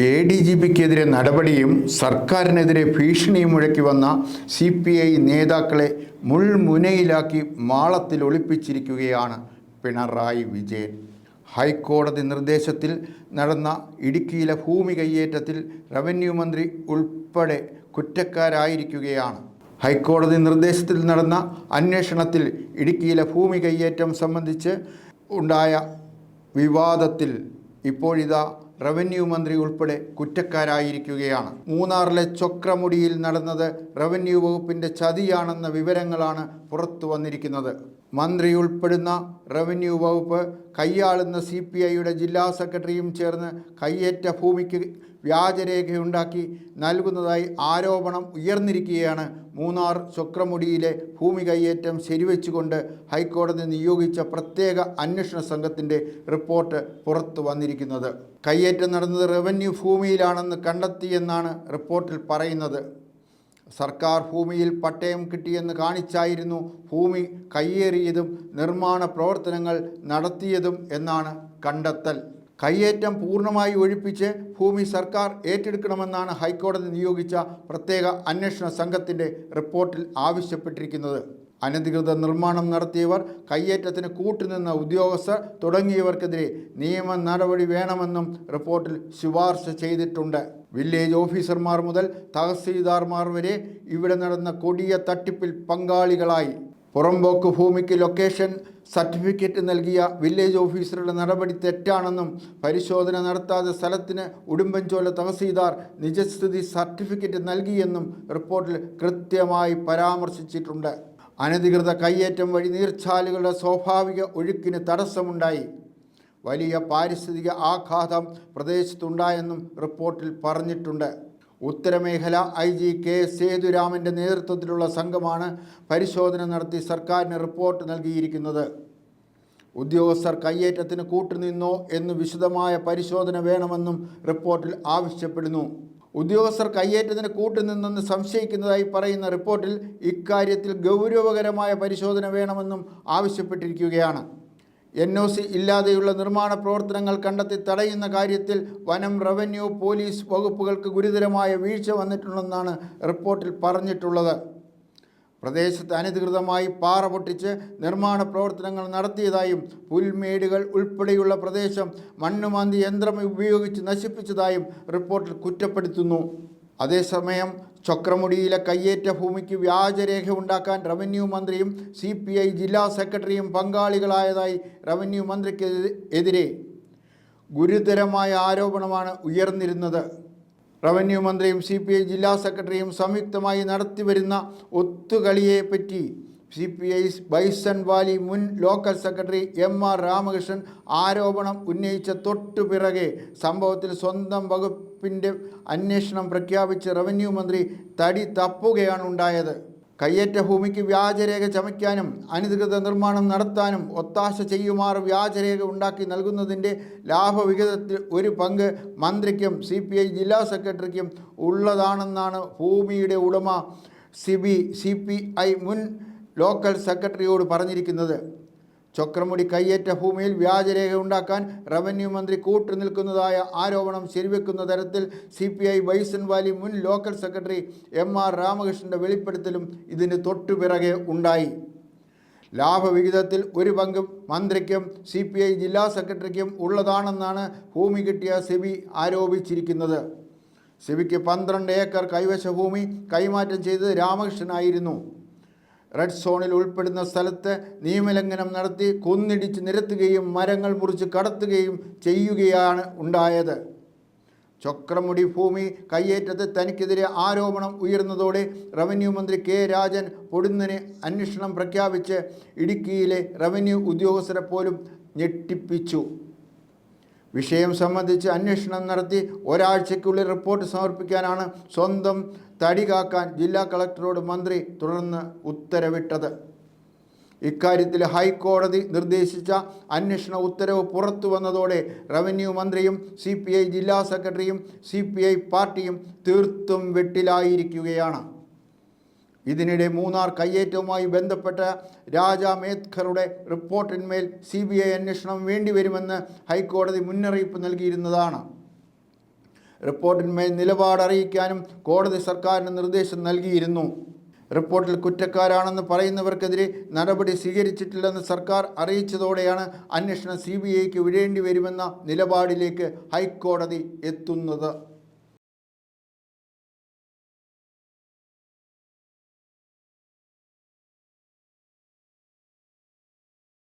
A D G പിക്കെതിരെ നടപടിയും സർക്കാരിനെതിരെ ഭീഷണിയും മുഴക്കി വന്ന സി പി ഐ നേതാക്കളെ മുൾമുനയിലാക്കി മാളത്തിൽ ഒളിപ്പിച്ചിരിക്കുകയാണ് പിണറായി വിജയൻ. ഹൈക്കോടതി നിർദ്ദേശത്തിൽ നടന്ന ഇടുക്കിയിലെ ഭൂമി കയ്യേറ്റത്തിൽ റവന്യൂ മന്ത്രി ഉൾപ്പെടെ കുറ്റക്കാരായിരിക്കുകയാണ്. ഹൈക്കോടതി നിർദ്ദേശത്തിൽ നടന്ന അന്വേഷണത്തിൽ ഇടുക്കിയിലെ ഭൂമി കയ്യേറ്റം സംബന്ധിച്ച് ഉണ്ടായ വിവാദത്തിൽ ഇപ്പോഴിതാ റവന്യൂ മന്ത്രി ഉൾപ്പെടെ കുറ്റക്കാരായിരിക്കുകയാണ്. മൂന്നാറിലെ ചൊക്രമുടിയിൽ നടന്നത് റവന്യൂ വകുപ്പിന്റെ ചതിയാണെന്ന വിവരങ്ങളാണ് പുറത്തു വന്നിരിക്കുന്നത്. മന്ത്രി ഉൾപ്പെടുന്ന റവന്യൂ വകുപ്പ് കൈയാളുന്ന സി പി ഐയുടെ ജില്ലാ സെക്രട്ടറിയും ചേർന്ന് കയ്യേറ്റ ഭൂമിക്ക് വ്യാജരേഖയുണ്ടാക്കി നൽകുന്നതായി ആരോപണം ഉയർന്നിരിക്കുകയാണ്. മൂന്നാർ ചൊക്രമുടിയിലെ ഭൂമി കയ്യേറ്റം ശരിവെച്ചുകൊണ്ട് ഹൈക്കോടതി നിയോഗിച്ച പ്രത്യേക അന്വേഷണ സംഘത്തിന്റെ റിപ്പോർട്ട് പുറത്തു വന്നിരിക്കുന്നത്. കയ്യേറ്റം നടന്നത് റവന്യൂ ഭൂമിയിലാണെന്ന് കണ്ടെത്തിയെന്നാണ് റിപ്പോർട്ടിൽ പറയുന്നത്. സർക്കാർ ഭൂമിയിൽ പട്ടയം കിട്ടിയെന്ന് കാണിച്ചായിരുന്നു ഭൂമി കയ്യേറിയതും നിർമ്മാണ പ്രവർത്തനങ്ങൾ നടത്തിയതും എന്നാണ് കണ്ടെത്തൽ. കയ്യേറ്റം പൂർണമായി ഒഴിപ്പിച്ച് ഭൂമി സർക്കാർ ഏറ്റെടുക്കണമെന്നാണ് ഹൈക്കോടതി നിയോഗിച്ച പ്രത്യേക അന്വേഷണ സംഘത്തിന്റെ റിപ്പോർട്ടിൽ ആവശ്യപ്പെട്ടിരിക്കുന്നത്. അനധികൃത നിർമ്മാണം നടത്തിയവർ കയ്യേറ്റത്തിന് കൂട്ടുനിന്ന ഉദ്യോഗസ്ഥർ തുടങ്ങിയവർക്കെതിരെ നിയമ നടപടി വേണമെന്നും റിപ്പോർട്ടിൽ ശുപാർശ ചെയ്തിട്ടുണ്ട്. വില്ലേജ് ഓഫീസർമാർ മുതൽ തഹസീൽദാർമാർ വരെ ഇവിടെ നടന്ന കൊടിയ തട്ടിപ്പിൽ പങ്കാളികളായി. പുറമ്പോക്ക് ഭൂമിക്ക് ലൊക്കേഷൻ സർട്ടിഫിക്കറ്റ് നൽകിയ വില്ലേജ് ഓഫീസറുടെ നടപടി തെറ്റാണെന്നും പരിശോധന നടത്താതെ സ്ഥലത്തിന് ഉടുമ്പൻചോല തഹസീൽദാർ നിജസ്ഥിതി സർട്ടിഫിക്കറ്റ് നൽകിയെന്നും റിപ്പോർട്ടിൽ കൃത്യമായി പരാമർശിച്ചിട്ടുണ്ട്. അനധികൃത കയ്യേറ്റം വഴി നീർച്ചാലുകളുടെ സ്വാഭാവിക ഒഴുക്കിന് തടസ്സമുണ്ടായി. വലിയ പാരിസ്ഥിതിക ആഘാതം പ്രദേശത്തുണ്ടായെന്നും റിപ്പോർട്ടിൽ പറഞ്ഞിട്ടുണ്ട്. ഉത്തരമേഖല ഐ ജി കെ സേതുരാമന്റെ നേതൃത്വത്തിലുള്ള സംഘമാണ് പരിശോധന നടത്തി സർക്കാരിന് റിപ്പോർട്ട് നൽകിയിരിക്കുന്നത്. ഉദ്യോഗസ്ഥർ കയ്യേറ്റത്തിന് കൂട്ടുനിന്നോ എന്ന് വിശദമായ പരിശോധന വേണമെന്നും റിപ്പോർട്ടിൽ ആവശ്യപ്പെടുന്നു. ഉദ്യോഗസ്ഥർ കയ്യേറ്റത്തിന് കൂട്ടുനിന്നെന്ന് സംശയിക്കുന്നതായി പറയുന്ന റിപ്പോർട്ടിൽ ഇക്കാര്യത്തിൽ ഗൗരവകരമായ പരിശോധന വേണമെന്നും ആവശ്യപ്പെട്ടിരിക്കുകയാണ്. എൻ ഒ സി ഇല്ലാതെയുള്ള നിർമ്മാണ പ്രവർത്തനങ്ങൾ കണ്ടെത്തി തടയുന്ന കാര്യത്തിൽ വനം റവന്യൂ പോലീസ് വകുപ്പുകൾക്ക് ഗുരുതരമായ വീഴ്ച വന്നിട്ടുണ്ടെന്നാണ് റിപ്പോർട്ടിൽ പറഞ്ഞിട്ടുള്ളത്. പ്രദേശത്ത് അനധികൃതമായി പാറ പൊട്ടിച്ച് നിർമ്മാണ പ്രവർത്തനങ്ങൾ നടത്തിയതായും പുൽമേടുകൾ ഉൾപ്പെടെയുള്ള പ്രദേശം മണ്ണുമാന്തി യന്ത്രം ഉപയോഗിച്ച് നശിപ്പിച്ചതായും റിപ്പോർട്ടിൽ കുറ്റപ്പെടുത്തുന്നു. അതേസമയം ചക്രമുടിയിലെ കയ്യേറ്റ ഭൂമിക്ക് വ്യാജരേഖ ഉണ്ടാക്കാൻ റവന്യൂ മന്ത്രിയും സി പി ഐ ജില്ലാ സെക്രട്ടറിയും പങ്കാളികളായതായി റവന്യൂ മന്ത്രിക്ക് എതിരെ ഗുരുതരമായ ആരോപണമാണ് ഉയർന്നിരുന്നത്. റവന്യൂ മന്ത്രിയും സി പി ഐ ജില്ലാ സെക്രട്ടറിയും സംയുക്തമായി നടത്തിവരുന്ന ഒത്തുകളിയെപ്പറ്റി C P I Bison Valley മുൻ local secretary M R Ramakrishnan ആരോപണം ഉന്നയിച്ച തൊട്ടു പിറകെ സംഭവത്തിൽ സ്വന്തം വകുപ്പിന്റെ അന്വേഷണം പ്രഖ്യാപിച്ച് റവന്യൂ മന്ത്രി തടി തപ്പുകയാണ് ഉണ്ടായത്. കയ്യേറ്റ ഭൂമിക്ക് വ്യാജരേഖ ചമയ്ക്കാനും അനധികൃത നിർമ്മാണം നടത്താനും ഒത്താശ ചെയ്യുമാർ വ്യാജരേഖ ഉണ്ടാക്കി നൽകുന്നതിന്റെ ലാഭവിഹിതത്തിൽ ഒരു പങ്ക് മന്ത്രിക്കും സി പി ഐ ജില്ലാ സെക്രട്ടറിക്കും ഉള്ളതാണെന്നാണ് ഭൂമിയുടെ ഉടമ സിബി സി പി ഐ മുൻ ലോക്കൽ സെക്രട്ടറിയോട് പറഞ്ഞിരിക്കുന്നത് ചക്രമുടി കയ്യേറ്റ ഭൂമിയിൽ വ്യാജരേഖ ഉണ്ടാക്കാൻ റവന്യൂ മന്ത്രി കൂട്ടുനിൽക്കുന്നതായ ആരോപണം ശരിവെക്കുന്ന തരത്തിൽ C P I Bison Valley മുൻ ലോക്കൽ സെക്രട്ടറി എം ആർ രാമകൃഷ്ണന്റെ വെളിപ്പെടുത്തലും ഇതിന് തൊട്ടുപിറകെ ഉണ്ടായി. ലാഭവിഹിതത്തിൽ ഒരു പങ്കും മന്ത്രിക്കും സി പി ഐ ജില്ലാ സെക്രട്ടറിക്കും ഉള്ളതാണെന്നാണ് ഭൂമി കിട്ടിയ സെബി ആരോപിച്ചിരിക്കുന്നത്. സെബിക്ക് പന്ത്രണ്ട് ഏക്കർ കൈവശ ഭൂമി കൈമാറ്റം ചെയ്തത് രാമകൃഷ്ണനായിരുന്നു. റെഡ് സോണിൽ ഉൾപ്പെടുന്ന സ്ഥലത്ത് നിയമലംഘനം നടത്തി കുന്നിടിച്ച് നിരത്തുകയും മരങ്ങൾ മുറിച്ച് കടത്തുകയും ചെയ്യുകയാണ് ഉണ്ടായത്. ചക്രമുടി ഭൂമി കയ്യേറ്റത്ത് തനിക്കെതിരെ ആരോപണം ഉയർന്നതോടെ റവന്യൂ മന്ത്രി കെ രാജൻ പൊടുന്നനെ അന്വേഷണം പ്രഖ്യാപിച്ച് ഇടുക്കിയിലെ റവന്യൂ ഉദ്യോഗസ്ഥരെ പോലും ഞെട്ടിപ്പിച്ചു. വിഷയം സംബന്ധിച്ച് അന്വേഷണം നടത്തി ഒരാഴ്ചയ്ക്കുള്ളിൽ റിപ്പോർട്ട് സമർപ്പിക്കാനാണ് സ്വന്തം തടി കാക്കാൻ ജില്ലാ കളക്ടറോട് മന്ത്രി തുടർന്ന് ഉത്തരവിട്ടത്. ഇക്കാര്യത്തിൽ ഹൈക്കോടതി നിർദ്ദേശിച്ച അന്വേഷണ ഉത്തരവ് പുറത്തു വന്നതോടെ റവന്യൂ മന്ത്രിയും സി ജില്ലാ സെക്രട്ടറിയും സി പാർട്ടിയും തീർത്തും വെട്ടിലായിരിക്കുകയാണ്. ഇതിനിടെ മൂന്നാർ കയ്യേറ്റവുമായി ബന്ധപ്പെട്ട രാജ മേത്ഖറുടെ റിപ്പോർട്ടിന്മേൽ സി ബി ഐ അന്വേഷണം വേണ്ടിവരുമെന്ന് ഹൈക്കോടതി മുന്നറിയിപ്പ് നൽകിയിരുന്നതാണ്. റിപ്പോർട്ടിന്മേൽ നിലപാട് അറിയിക്കാനും കോടതി സർക്കാരിന് നിർദ്ദേശം നൽകിയിരുന്നു. റിപ്പോർട്ടിൽ കുറ്റക്കാരാണെന്ന് പറയുന്നവർക്കെതിരെ നടപടി സ്വീകരിച്ചിട്ടില്ലെന്ന് സർക്കാർ അറിയിച്ചതോടെയാണ് അന്വേഷണം സി ബി ഐക്ക് വിടേണ്ടി വരുമെന്ന നിലപാടിലേക്ക് ഹൈക്കോടതി എത്തുന്നത്.